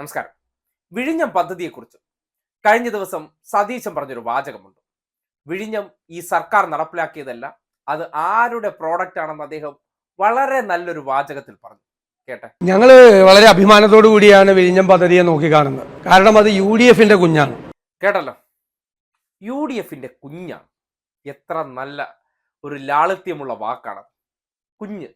നമസ്കാരം. വിഴിഞ്ഞം പദ്ധതിയെക്കുറിച്ച്. കഴിഞ്ഞ ദിവസം സതീശൻ പറഞ്ഞൊരു വാചകമുണ്ട്. വിഴിഞ്ഞം ഈ സർക്കാർ നടപ്പിലാക്കിയതല്ല അത് ആരുടെ പ്രോഡക്റ്റ് ആണെന്ന് അദ്ദേഹം വളരെ നല്ലൊരു വാചകത്തിൽ പറഞ്ഞു. കേട്ടെ? ഞങ്ങൾ വളരെ അഭിമാനത്തോടു കൂടിയാണ് വിഴിഞ്ഞം പദ്ധതിയെ നോക്കി കാണുന്നത്. കാരണം അത് യു ഡി എഫിന്റെ കുഞ്ഞാണ്. കേട്ടല്ലോ? യു ഡി എഫിന്റെ കുഞ്ഞാണ്. എത്ര നല്ല ഒരു ലാളിത്യമുള്ള വാക്കാണ്. കുഞ്ഞ്.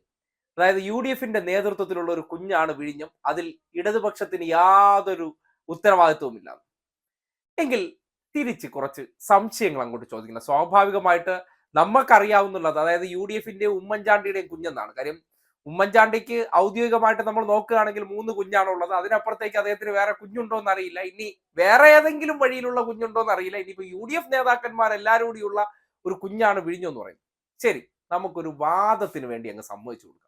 അതായത് യു ഡി എഫിന്റെ നേതൃത്വത്തിലുള്ള ഒരു കുഞ്ഞാണ് വിഴിഞ്ഞം. അതിൽ ഇടതുപക്ഷത്തിന് യാതൊരു ഉത്തരവാദിത്വവുമില്ല. എങ്കിൽ തിരിച്ച് കുറച്ച് സംശയങ്ങൾ അങ്ങോട്ട് ചോദിക്കണം. സ്വാഭാവികമായിട്ട് നമുക്കറിയാവുന്നുള്ളത് അതായത് യു ഡി എഫിന്റെ ഉമ്മൻചാണ്ടിയുടെയും കുഞ്ഞെന്നാണ്. കാര്യം ഉമ്മൻചാണ്ടിക്ക് ഔദ്യോഗികമായിട്ട് നമ്മൾ നോക്കുകയാണെങ്കിൽ മൂന്ന് കുഞ്ഞാണ് ഉള്ളത് അതിനപ്പുറത്തേക്ക് അദ്ദേഹത്തിന് വേറെ കുഞ്ഞുണ്ടോ എന്ന് അറിയില്ല ഇനി വേറെ ഏതെങ്കിലും വഴിയിലുള്ള കുഞ്ഞുണ്ടോ എന്ന് അറിയില്ല ഇനിയിപ്പോ യു ഡി എഫ് നേതാക്കന്മാർ എല്ലാവരും കൂടിയുള്ള ഒരു കുഞ്ഞാണ് വിഴിഞ്ഞു എന്ന് പറയുന്നത് ശരി നമുക്കൊരു വാദത്തിന് വേണ്ടി അങ്ങ് സമ്മതിച്ചു കൊടുക്കാം.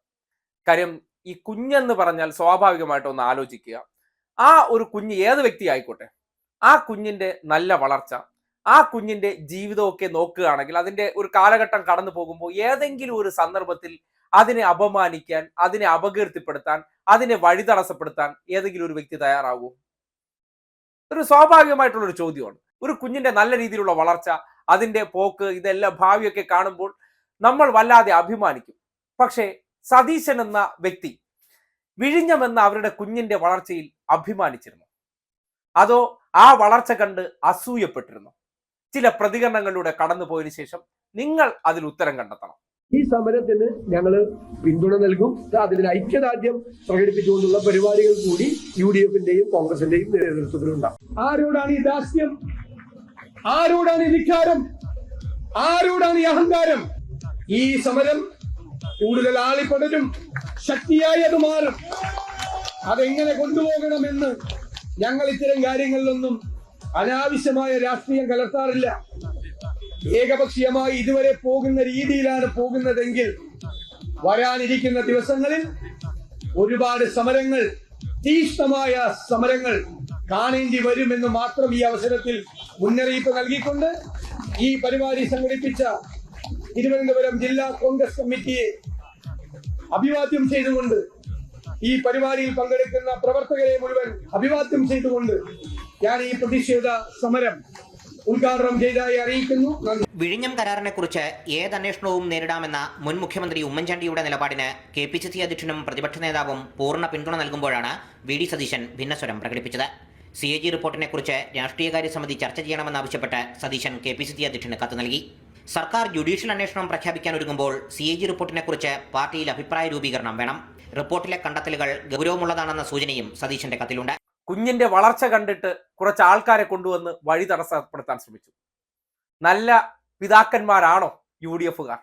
കാര്യം ഈ കുഞ്ഞെന്ന് പറഞ്ഞാൽ സ്വാഭാവികമായിട്ട് ഒന്ന് ആലോചിക്കുക. ആ ഒരു കുഞ്ഞ് ഏത് വ്യക്തി ആയിക്കോട്ടെ ആ കുഞ്ഞിന്റെ നല്ല വളർച്ച ആ കുഞ്ഞിന്റെ ജീവിതമൊക്കെ നോക്കുകയാണെങ്കിൽ അതിന്റെ ഒരു കാലഘട്ടം കടന്നു പോകുമ്പോൾ ഏതെങ്കിലും ഒരു സന്ദർഭത്തിൽ അതിനെ അപമാനിക്കാൻ അതിനെ അപകീർത്തിപ്പെടുത്താൻ അതിനെ വഴിതടസ്സപ്പെടുത്താൻ ഏതെങ്കിലും ഒരു വ്യക്തി തയ്യാറാകുമോ ഒരു സ്വാഭാവികമായിട്ടുള്ള ഒരു ചോദ്യമാണ്. ഒരു കുഞ്ഞിന്റെ നല്ല രീതിയിലുള്ള വളർച്ച അതിന്റെ പോക്ക് ഇതെല്ലാം ഭാവിയൊക്കെ കാണുമ്പോൾ നമ്മൾ വല്ലാതെ അഭിമാനിക്കും. പക്ഷേ സതീശൻ എന്ന വ്യക്തി വിഴിഞ്ഞം എന്ന അവരുടെ കുഞ്ഞിന്റെ വളർച്ചയിൽ അഭിമാനിച്ചിരുന്നു. അതോ ആ വളർച്ച കണ്ട് അസൂയപ്പെട്ടിരുന്നു. ചില പ്രതികരണങ്ങളിലൂടെ കടന്നു പോയതിനു ശേഷം നിങ്ങൾ അതിൽ ഉത്തരം കണ്ടെത്തണം. ഈ സമരത്തിന് ഞങ്ങൾ പിന്തുണ നൽകും. അതിന് ഐക്യദാർഢ്യം പ്രകടിപ്പിച്ചുകൊണ്ടുള്ള പരിപാടികൾ കൂടി യു ഡി എഫിന്റെയും കോൺഗ്രസിന്റെയും നേതൃത്വത്തിലുണ്ടാകും ആരോടാണ് ഈ ദാസ്യം? ആരോടാണ് ഈ ധിക്കാരം? ആരോടാണ് ഈ അഹങ്കാരം? ഈ സമരം കൂടുതൽ ആളിപ്പടരും. ശക്തിയായി അത് മാറും. അതെങ്ങനെ കൊണ്ടുപോകണമെന്ന് ഞങ്ങൾ ഇത്തരം കാര്യങ്ങളിലൊന്നും അനാവശ്യമായ രാഷ്ട്രീയം കലർത്താറില്ല. ഏകപക്ഷീയമായി ഇതുവരെ പോകുന്ന രീതിയിലാണ് പോകുന്നതെങ്കിൽ വരാനിരിക്കുന്ന ദിവസങ്ങളിൽ ഒരുപാട് സമരങ്ങൾ തീക്ഷ്ണമായ സമരങ്ങൾ കാണേണ്ടി വരുമെന്ന് മാത്രം ഈ അവസരത്തിൽ മുന്നറിയിപ്പ് നൽകിക്കൊണ്ട് ഈ പരിപാടി സംഘടിപ്പിച്ച തിരുവനന്തപുരം ജില്ലാ കോൺഗ്രസ് കമ്മിറ്റിയെ അഭിവാദ്യം ചെയ്തുകൊണ്ട് ഈ പരിപാടിയിൽ പങ്കെടുക്കുന്ന പ്രവർത്തകരെ മുഴുവൻ അഭിവാദ്യം ചെയ്തുകൊണ്ട് ഞാൻ ഈ പ്രതിഷേധ സമരം ഉദ്ഘാടനം ചെയ്തതായി അറിയിക്കുന്നു. വിഴിഞ്ഞം കരാറിനെ കുറിച്ച് ഏത് അന്വേഷണവും നേരിടാമെന്ന മുൻ മുഖ്യമന്ത്രി ഉമ്മൻചാണ്ടിയുടെ നിലപാടിന് കെ പി സി സി അധ്യക്ഷനും പ്രതിപക്ഷ നേതാവും പൂർണ പിന്തുണ നൽകുമ്പോഴാണ് വി ഡി സതീശൻ ഭിന്നസ്വരം പ്രകടിപ്പിച്ചത്. സി എ ജി റിപ്പോർട്ടിനെക്കുറിച്ച് രാഷ്ട്രീയകാര്യ സമിതി ചർച്ച ചെയ്യണമെന്നാവശ്യപ്പെട്ട് Satheesan K P C C അധ്യക്ഷന് കത്ത് നൽകി. സർക്കാർ ജുഡീഷ്യൽ അന്വേഷണം പ്രഖ്യാപിക്കാൻ ഒരുങ്ങുമ്പോൾ സി എ ജി റിപ്പോർട്ടിനെക്കുറിച്ച് പാർട്ടിയിൽ അഭിപ്രായ രൂപീകരണം വേണം. റിപ്പോർട്ടിലെ കണ്ടെത്തലുകൾ ഗൗരവമുള്ളതാണെന്ന സൂചനയും സതീശന്റെ കത്തിലുണ്ട്. കുഞ്ഞിന്റെ വളർച്ച കണ്ടിട്ട് കുറച്ച് ആൾക്കാരെ കൊണ്ടുവന്ന് വഴി തടസ്സപ്പെടുത്താൻ ശ്രമിച്ചു. നല്ല പിതാക്കന്മാരാണോ യു ഡി എഫുകാർ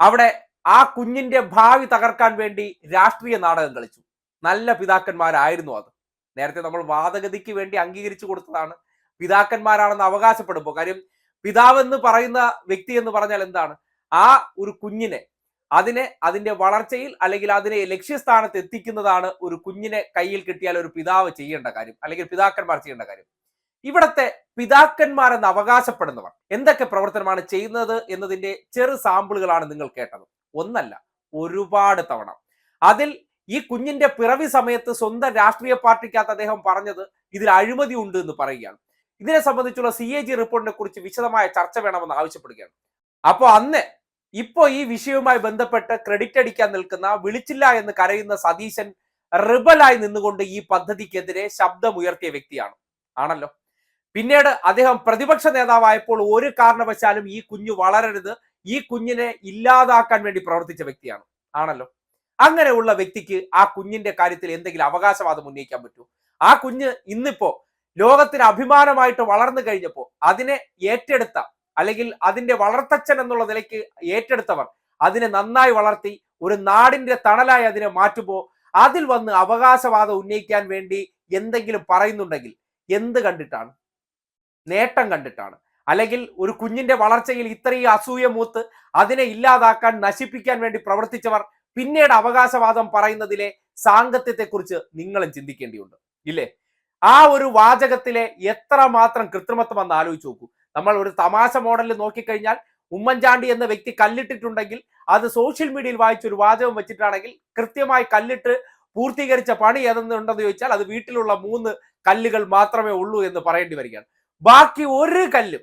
അവിടെ ആ കുഞ്ഞിന്റെ ഭാവി തകർക്കാൻ വേണ്ടി രാഷ്ട്രീയ നാടകം കളിച്ചു. നല്ല പിതാക്കന്മാരായിരുന്നു അത്. നേരത്തെ നമ്മൾ വാദഗതിക്ക് വേണ്ടി അംഗീകരിച്ചു കൊടുത്തതാണ്. പിതാക്കന്മാരാണെന്ന് അവകാശപ്പെടുമ്പോൾ കാര്യം പിതാവ് എന്ന് പറയുന്ന വ്യക്തി എന്ന് പറഞ്ഞാൽ എന്താണ്? ആ ഒരു കുഞ്ഞിനെ അതിനെ അതിന്റെ വളർച്ചയിൽ അല്ലെങ്കിൽ അതിനെ ലക്ഷ്യസ്ഥാനത്ത് എത്തിക്കുന്നതാണ് ഒരു കുഞ്ഞിനെ കയ്യിൽ കിട്ടിയാൽ ഒരു പിതാവ് ചെയ്യേണ്ട കാര്യം അല്ലെങ്കിൽ പിതാക്കന്മാർ ചെയ്യേണ്ട കാര്യം. ഇവിടത്തെ പിതാക്കന്മാരെന്ന് അവകാശപ്പെടുന്നവർ എന്തൊക്കെ പ്രവർത്തനമാണ് ചെയ്യുന്നത് എന്നതിന്റെ ചെറു സാമ്പിളുകളാണ് നിങ്ങൾ കേട്ടത്. ഒന്നല്ല ഒരുപാട് തവണ. അതിൽ ഈ കുഞ്ഞിന്റെ പിറവി സമയത്ത് സ്വന്തം രാഷ്ട്രീയ പാർട്ടിക്കകത്ത് അദ്ദേഹം പറഞ്ഞത് ഇതിൽ അഴിമതി ഉണ്ട് എന്ന് പറയുകയാണ്. ഇതിനെ സംബന്ധിച്ചുള്ള സി എ ജി റിപ്പോർട്ടിനെ കുറിച്ച് വിശദമായ ചർച്ച വേണമെന്ന് ആവശ്യപ്പെടുകയാണ്. അപ്പോൾ അന്ന് ഇപ്പോ ഈ വിഷയവുമായി ബന്ധപ്പെട്ട് ക്രെഡിറ്റ് അടിക്കാൻ നിൽക്കുന്ന വിളിച്ചില്ല എന്ന് കരയുന്ന സതീശൻ റിബലായി നിന്നുകൊണ്ട് ഈ പദ്ധതിക്കെതിരെ ശബ്ദമുയർത്തിയ വ്യക്തിയാണ്. ആണല്ലോ? പിന്നീട് അദ്ദേഹം പ്രതിപക്ഷ നേതാവായപ്പോൾ ഒരു കാരണവശാലും ഈ കുഞ്ഞു വളരരുത്. ഈ കുഞ്ഞിനെ ഇല്ലാതാക്കാൻ വേണ്ടി പ്രവർത്തിച്ച വ്യക്തിയാണ്. ആണല്ലോ? അങ്ങനെയുള്ള വ്യക്തിക്ക് ആ കുഞ്ഞിന്റെ കാര്യത്തിൽ എന്തെങ്കിലും അവകാശവാദം ഉന്നയിക്കാൻ പറ്റൂ ആ കുഞ്ഞ് ഇന്നിപ്പോ ലോകത്തിന് അഭിമാനമായിട്ട് വളർന്നു കഴിഞ്ഞപ്പോൾ അതിനെ ഏറ്റെടുത്ത അല്ലെങ്കിൽ അതിന്റെ വളർത്തച്ഛൻ എന്നുള്ള നിലയ്ക്ക് ഏറ്റെടുത്തവർ അതിനെ നന്നായി വളർത്തി ഒരു നാടിന്റെ തണലായി അതിനെ മാറ്റുമ്പോൾ അതിൽ വന്ന് അവകാശവാദം ഉന്നയിക്കാൻ വേണ്ടി എന്തെങ്കിലും പറയുന്നുണ്ടെങ്കിൽ എന്ത് കണ്ടിട്ടാണ്? നേട്ടം കണ്ടിട്ടാണ്. അല്ലെങ്കിൽ ഒരു കുഞ്ഞിന്റെ വളർച്ചയിൽ ഇത്രയും അസൂയ മൂത്ത് അതിനെ ഇല്ലാതാക്കാൻ നശിപ്പിക്കാൻ വേണ്ടി പ്രവർത്തിച്ചവർ പിന്നീട് അവകാശവാദം പറയുന്നതിലെ സാങ്കത്യത്തെക്കുറിച്ച് നിങ്ങളും ചിന്തിക്കേണ്ടിയുണ്ട്. ഇല്ലേ? ആ ഒരു വാചകത്തിലെ എത്ര മാത്രം കൃത്രിമത്വം എന്ന് ആലോചിച്ച് നോക്കൂ. നമ്മൾ ഒരു തമാശ മോഡലിൽ നോക്കിക്കഴിഞ്ഞാൽ ഉമ്മൻചാണ്ടി എന്ന വ്യക്തി കല്ലിട്ടിട്ടുണ്ടെങ്കിൽ അത് സോഷ്യൽ മീഡിയയിൽ വായിച്ച ഒരു വാചകം വെച്ചിട്ടാണെങ്കിൽ കൃത്യമായി കല്ലിട്ട് പൂർത്തീകരിച്ച പണി ഏതെന്നുണ്ടെന്ന് ചോദിച്ചാൽ അത് വീട്ടിലുള്ള മൂന്ന് കല്ലുകൾ മാത്രമേ ഉള്ളൂ എന്ന് പറയേണ്ടി വരികയാണ്. ബാക്കി ഒരു കല്ലും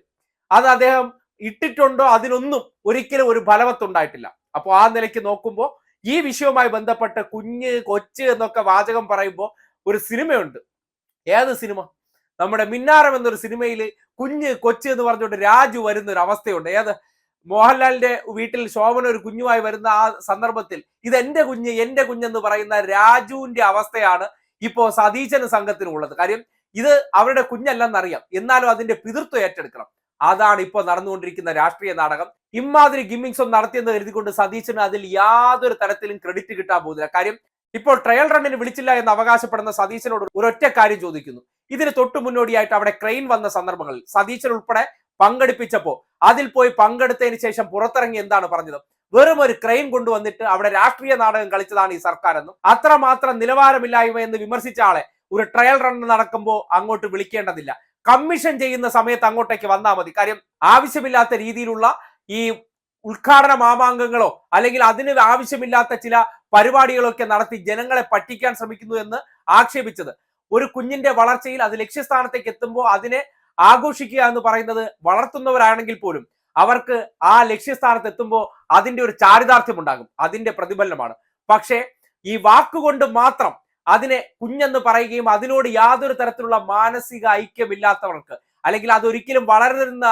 അത് അദ്ദേഹം ഇട്ടിട്ടുണ്ടോ അതിനൊന്നും ഒരിക്കലും ഒരു ഫലവത്തുണ്ടായിട്ടില്ല. അപ്പോൾ ആ നിലയ്ക്ക് നോക്കുമ്പോൾ ഈ വിഷയവുമായി ബന്ധപ്പെട്ട് കുഞ്ഞ് കൊച്ച് എന്നൊക്കെ വാചകം പറയുമ്പോൾ ഒരു സിനിമയുണ്ട്. ഏത് സിനിമ? നമ്മുടെ മിന്നാരം എന്നൊരു സിനിമയിൽ കുഞ്ഞ് കൊച്ചു എന്ന് പറഞ്ഞുകൊണ്ട് രാജു വരുന്ന ഒരു അവസ്ഥയുണ്ട് ഏത്? മോഹൻലാലിന്റെ വീട്ടിൽ ശോഭന ഒരു കുഞ്ഞുമായി വരുന്ന ആ സന്ദർഭത്തിൽ ഇത് എന്റെ കുഞ്ഞ് എന്റെ കുഞ്ഞെന്ന് പറയുന്ന രാജുവിന്റെ അവസ്ഥയാണ് ഇപ്പോ സതീശന് സംഘത്തിനുള്ളത് കാര്യം ഇത് അവരുടെ കുഞ്ഞല്ലെന്നറിയാം. എന്നാലും അതിന്റെ പിതൃത്വം ഏറ്റെടുക്കണം. അതാണ് ഇപ്പോൾ നടന്നുകൊണ്ടിരിക്കുന്ന രാഷ്ട്രീയ നാടകം. ഇമാതിരി ഗിമ്മിങ്സ് ഒന്നും നടത്തിയെന്ന് കരുതിക്കൊണ്ട് സതീശന് അതിൽ യാതൊരു തരത്തിലും ക്രെഡിറ്റ് കിട്ടാൻ പോകുന്നില്ല. കാര്യം ഇപ്പോൾ ട്രയൽ റണ്ണിന് വിളിച്ചില്ല എന്ന് അവകാശപ്പെടുന്ന സതീശനോട് ഒരൊറ്റ കാര്യം ചോദിക്കുന്നു. ഇതിന് തൊട്ടു മുന്നോടിയായിട്ട് അവിടെ ക്രെയിൻ വന്ന സന്ദർഭങ്ങളിൽ സതീശൻ ഉൾപ്പെടെ പങ്കെടുപ്പിച്ചപ്പോ അതിൽ പോയി പങ്കെടുത്തതിന് ശേഷം പുറത്തിറങ്ങി എന്താണ് പറഞ്ഞത്? വെറും ഒരു ക്രെയിൻ കൊണ്ടുവന്നിട്ട് അവിടെ രാഷ്ട്രീയ നാടകം കളിച്ചതാണ് ഈ സർക്കാർ എന്നും അത്രമാത്രം നിലവാരമില്ലായ്മ എന്ന് വിമർശിച്ച ആളെ ഒരു ട്രയൽ റൺ നടക്കുമ്പോൾ അങ്ങോട്ട് വിളിക്കേണ്ടതില്ല. കമ്മീഷൻ ചെയ്യുന്ന സമയത്ത് അങ്ങോട്ടേക്ക് വന്നാൽ മതി. കാര്യം ആവശ്യമില്ലാത്ത രീതിയിലുള്ള ഈ ഉദ്ഘാടന മാമാങ്കങ്ങളോ അല്ലെങ്കിൽ അതിന് ആവശ്യമില്ലാത്ത ചില പരിപാടികളൊക്കെ നടത്തി ജനങ്ങളെ പറ്റിക്കാൻ ശ്രമിക്കുന്നു എന്ന് ആക്ഷേപിച്ചത്. ഒരു കുഞ്ഞിന്റെ വളർച്ചയിൽ അത് ലക്ഷ്യസ്ഥാനത്തേക്ക് എത്തുമ്പോൾ അതിനെ ആഘോഷിക്കുക എന്ന് പറയുന്നത് വളർത്തുന്നവരാണെങ്കിൽ പോലും അവർക്ക് ആ ലക്ഷ്യസ്ഥാനത്ത് എത്തുമ്പോൾ അതിന്റെ ഒരു ചാരിതാർത്ഥ്യം ഉണ്ടാകും. അതിന്റെ പ്രതിഫലനമാണ്. പക്ഷേ ഈ വാക്കുകൊണ്ട് മാത്രം അതിനെ കുഞ്ഞെന്ന് പറയുകയും അതിനോട് യാതൊരു തരത്തിലുള്ള മാനസിക ഐക്യമില്ലാത്തവർക്ക് അല്ലെങ്കിൽ അതൊരിക്കലും വളരുന്ന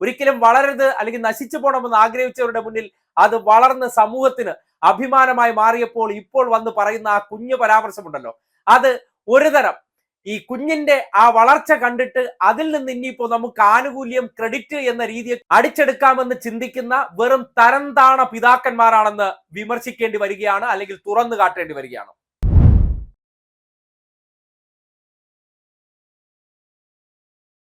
ഒരിക്കലും വളരരുത് അല്ലെങ്കിൽ നശിച്ചു പോകണമെന്ന് ആഗ്രഹിച്ചവരുടെ മുന്നിൽ അത് വളർന്ന് സമൂഹത്തിന് അഭിമാനമായി മാറിയപ്പോൾ ഇപ്പോൾ വന്ന് പറയുന്ന ആ കുഞ്ഞു പരാമർശമുണ്ടല്ലോ. അത് ഒരു തരം ഈ കുഞ്ഞിന്റെ ആ വളർച്ച കണ്ടിട്ട് അതിൽ നിന്ന് ഇനിയിപ്പോ നമുക്ക് ആനുകൂല്യം ക്രെഡിറ്റ് എന്ന രീതിയിൽ അടിച്ചെടുക്കാമെന്ന് ചിന്തിക്കുന്ന വെറും തരം താണ പിതാക്കന്മാരാണെന്ന് വിമർശിക്കേണ്ടി വരികയാണ് അല്ലെങ്കിൽ തുറന്നു കാട്ടേണ്ടി വരികയാണ്.